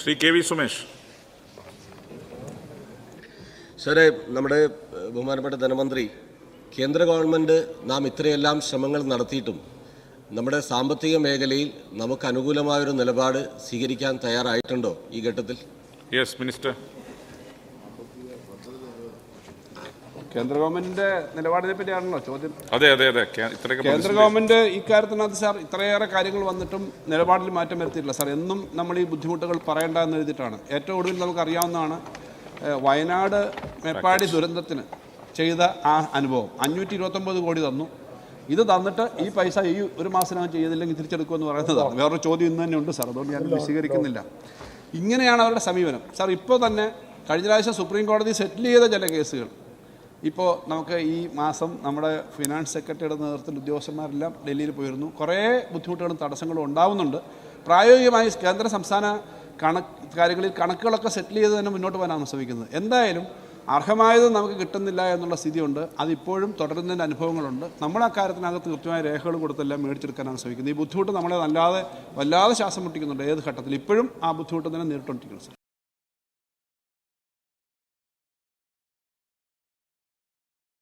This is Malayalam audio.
Shri K V Sumesh. സാറേ നമ്മുടെ ബഹുമാനപ്പെട്ട ധനമന്ത്രി കേന്ദ്ര ഗവൺമെന്റ് നാം ഇത്രയെല്ലാം ശ്രമങ്ങൾ നടത്തിയിട്ടും നമ്മുടെ സാമ്പത്തിക മേഖലയിൽ നമുക്ക് അനുകൂലമായൊരു നിലപാട് സ്വീകരിക്കാൻ തയ്യാറായിട്ടുണ്ടോ ഈ ഘട്ടത്തിൽ? യെസ് മിനിസ്റ്റർ കേന്ദ്ര ഗവൺമെന്റിന്റെ നിലപാടിനെ പറ്റിയാണല്ലോ ചോദ്യം. അതെ അതെ അതെ. കേന്ദ്ര ഗവൺമെന്റ് ഇക്കാര്യത്തിനകത്ത് സാർ ഇത്രയേറെ കാര്യങ്ങൾ വന്നിട്ടും നിലപാടിൽ മാറ്റം വരുത്തിയിട്ടില്ല. സാർ എന്നും നമ്മൾ ഈ ബുദ്ധിമുട്ടുകൾ പറയേണ്ട എന്ന് എഴുതിയിട്ടാണ്. ഏറ്റവും ഒടുവിൽ നമുക്കറിയാവുന്നതാണ് അറിയാവുന്നതാണ് വയനാട് മേപ്പാടി ദുരന്തത്തിന് ചെയ്ത ആ അനുഭവം. അഞ്ഞൂറ്റി ഇരുപത്തൊമ്പത് കോടി തന്നു. ഇത് തന്നിട്ട് ഈ പൈസ ഈ ഒരു മാസത്തിനകം ചെയ്തില്ലെങ്കിൽ തിരിച്ചെടുക്കുമെന്ന് പറയുന്നതാണ് വേറൊരു ചോദ്യം ഇന്ന് തന്നെ ഉണ്ട് സാർ. അതുകൊണ്ട് ഞാൻ വിശീകരിക്കുന്നില്ല ഇങ്ങനെയാണ് അവരുടെ സമീപനം. സാർ ഇപ്പോൾ തന്നെ കഴിഞ്ഞ പ്രാവശ്യം സുപ്രീം കോടതി സെറ്റിൽ ചെയ്ത ചില കേസുകൾ. ഇപ്പോൾ നമുക്ക് ഈ മാസം നമ്മുടെ ഫിനാൻസ് സെക്രട്ടറിയുടെ നേതൃത്വത്തിൽ ഉദ്യോഗസ്ഥന്മാരെല്ലാം ഡൽഹിയിൽ പോയിരുന്നു. കുറേ ബുദ്ധിമുട്ടുകളും തടസ്സങ്ങളും ഉണ്ടാവുന്നുണ്ട്. പ്രായോഗികമായി കേന്ദ്ര സംസ്ഥാന കണക്ക് കാര്യങ്ങളിൽ കണക്കുകളൊക്കെ സെറ്റിൽ ചെയ്ത് തന്നെ മുന്നോട്ട് പോകാനാണ് ശ്രമിക്കുന്നത്. എന്തായാലും അർഹമായത് നമുക്ക് കിട്ടുന്നില്ല എന്നുള്ള സ്ഥിതിയുണ്ട്. അതിപ്പോഴും തുടരുന്നതിന്റെ അനുഭവങ്ങളുണ്ട്. നമ്മൾ ആ കാര്യത്തിനകത്ത് കൃത്യമായ രേഖകൾ കൊടുത്തെല്ലാം മേടിച്ചെടുക്കാനാണ് ശ്രമിക്കുന്നത്. ഈ ബുദ്ധിമുട്ട് നമ്മളെ വല്ലാതെ വല്ലാതെ ശ്വാസം മുട്ടിക്കുന്നുണ്ട് ഏത് ഘട്ടത്തിൽ ഇപ്പോഴും ആ ബുദ്ധിമുട്ട് തന്നെ നേരിട്ടുകൊണ്ടിരിക്കുന്നു